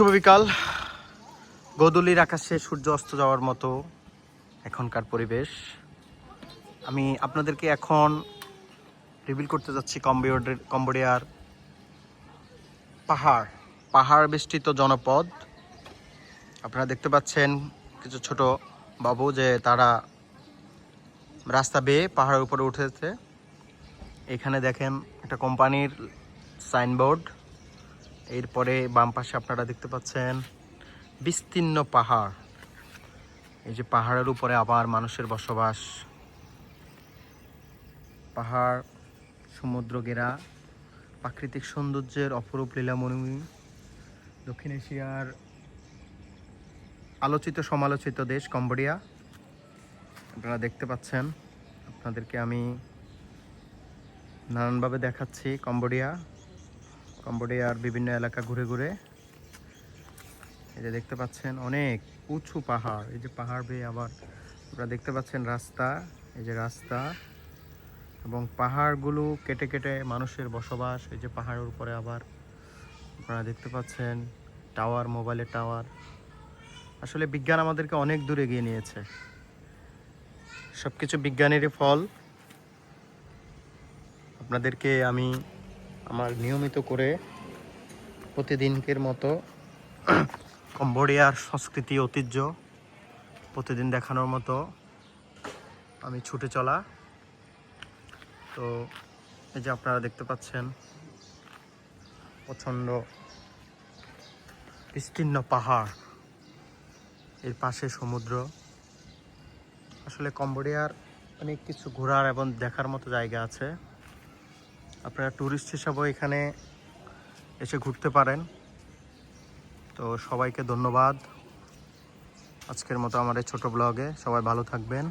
শুভ বিকাল গোদুলির আকাশে সূর্য অস্ত যাওয়ার মতো এখনকার পরিবেশ। আমি আপনাদেরকে এখন রিভিল করতে যাচ্ছি কম্বোডিয়ার কম্বোডিয়ার পাহাড় পাহাড় বেষ্টিত জনপদ। আপনারা দেখতে পাচ্ছেন কিছু ছোট বাবু যে তারা রাস্তা বেয়ে পাহাড়ের উপরে উঠেছে। এখানে দেখেন একটা কোম্পানির সাইনবোর্ড। এরপরে বাম পাশে আপনারা দেখতে পাচ্ছেন বিস্তীর্ণ পাহাড়। এই যে পাহাড়ের উপরে আবার মানুষের বসবাস। পাহাড়, সমুদ্র ঘেরা, প্রাকৃতিক সৌন্দর্যের অপরূপ লীলামণি, দক্ষিণ এশিয়ার আলোচিত সমালোচিত দেশ কম্বোডিয়া। আপনারা দেখতে পাচ্ছেন, আপনাদেরকে আমি নানানভাবে দেখাচ্ছি কম্বোডিয়া। কম্বোডিয়ার বিভিন্ন এলাকা ঘুরে ঘুরে। এই যে দেখতে পাচ্ছেন অনেক উঁচু পাহাড়। এই যে পাহাড় বেয়ে আবার আপনারা দেখতে পাচ্ছেন রাস্তা। এই যে রাস্তা এবং পাহাড়গুলো কেটে কেটে মানুষের বসবাস। এই যে পাহাড়ের উপরে আবার আপনারা দেখতে পাচ্ছেন টাওয়ার, মোবাইলের টাওয়ার। আসলে বিজ্ঞান আমাদেরকে অনেক দূরে এগিয়ে নিয়েছে। সব কিছু বিজ্ঞানেরই ফল। আপনাদেরকে আমি আমার নিয়মিত করে প্রতিদিনকের মতো কম্বোডিয়ার সংস্কৃতি ঐতিহ্য প্রতিদিন দেখানোর মতো আমি ছুটে চলা। তো এই যে আপনারা দেখতে পাচ্ছেন, প্রচণ্ড বিস্তীর্ণ পাহাড় এর পাশে সমুদ্র। আসলে কম্বোডিয়ার অনেক কিছু ঘোরার এবং দেখার মতো জায়গা আছে। আপনারা ট্যুরিস্ট হিসাবেও এখানে এসে ঘুরতে পারেন। তো সবাইকে ধন্যবাদ। আজকের মতো আমার এই ছোটো ব্লগে সবাই ভালো থাকবেন।